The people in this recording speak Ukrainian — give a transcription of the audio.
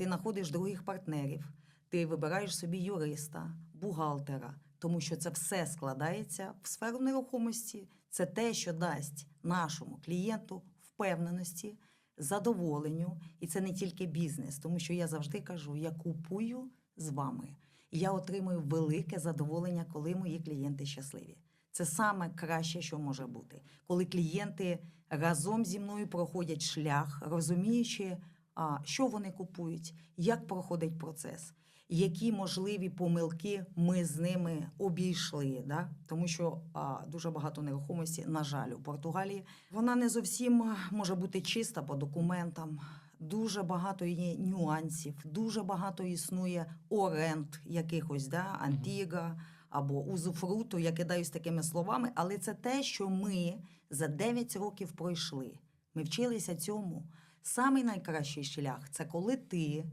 ти знаходиш других партнерів, ти вибираєш собі юриста, бухгалтера, тому що це все складається в сферу нерухомості. Це те, що дасть нашому клієнту впевненості, задоволенню. І це не тільки бізнес, тому що я завжди кажу: я купую з вами. І я отримую велике задоволення, коли мої клієнти щасливі. Це саме краще, що може бути, коли клієнти разом зі мною проходять шлях, розуміючи, що вони купують, як проходить процес, які можливі помилки ми з ними обійшли. Да? Тому що а, дуже багато нерухомості, на жаль, у Португалії вона не зовсім може бути чиста по документам. Дуже багато є нюансів, дуже багато існує оренд якихось, да, антіга або узуфруту, я кидаюсь такими словами, але це те, що ми за 9 років пройшли. Ми вчилися цьому. Самий найкращий шлях це коли ти